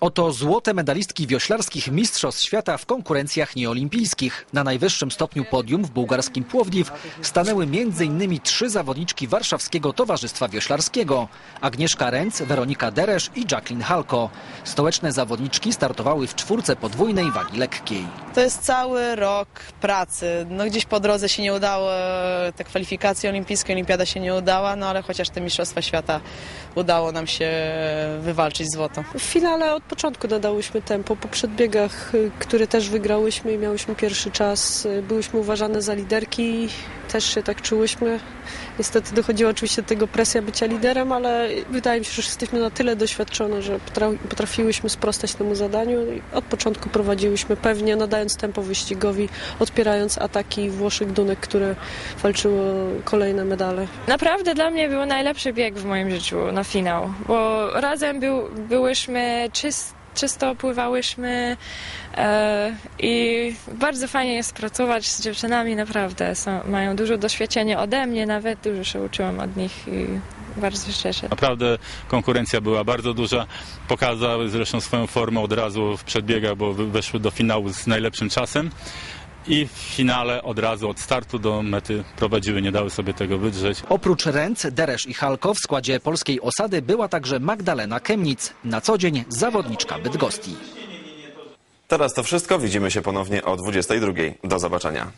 Oto złote medalistki wioślarskich Mistrzostw Świata w konkurencjach nieolimpijskich. Na najwyższym stopniu podium w bułgarskim Płowdiw stanęły m.in. trzy zawodniczki Warszawskiego Towarzystwa Wioślarskiego. Agnieszka Ręc, Weronika Deresz i Jacqueline Halko. Stołeczne zawodniczki startowały w czwórce podwójnej wagi lekkiej. To jest cały rok pracy. No gdzieś po drodze się nie udało, te kwalifikacje olimpijskie, olimpiada się nie udała, no ale chociaż te Mistrzostwa Świata udało nam się wywalczyć złoto. W finale od początku nadałyśmy tempo. Po przedbiegach, y, które też wygrałyśmy i miałyśmy pierwszy czas, y, byłyśmy uważane za liderki. Też się tak czułyśmy. Niestety dochodziła oczywiście do tego presja bycia liderem, ale wydaje mi się, że jesteśmy na tyle doświadczone, że potra- potrafiłyśmy sprostać temu zadaniu. Od początku prowadziłyśmy pewnie, nadając tempo wyścigowi, odpierając ataki Włoszek Dunek, które walczyły o kolejne medale. Naprawdę dla mnie był najlepszy bieg w moim życiu na finał, bo razem był, byłyśmy czysto pływałyśmy e, i bardzo fajnie jest pracować z dziewczynami, naprawdę. Są, mają dużo doświadczenia ode mnie, nawet dużo się uczyłam od nich i bardzo się cieszę. Naprawdę konkurencja była bardzo duża. Pokazały zresztą swoją formę od razu w przedbiegach, bo weszły do finału z najlepszym czasem. I w finale od razu od startu do mety prowadziły, nie dały sobie tego wydrzeć. Oprócz Ręc, Deresz i Halko w składzie polskiej osady była także Magdalena Kemnic, na co dzień zawodniczka Bydgoszczy. Teraz to wszystko. Widzimy się ponownie o 22. Do zobaczenia.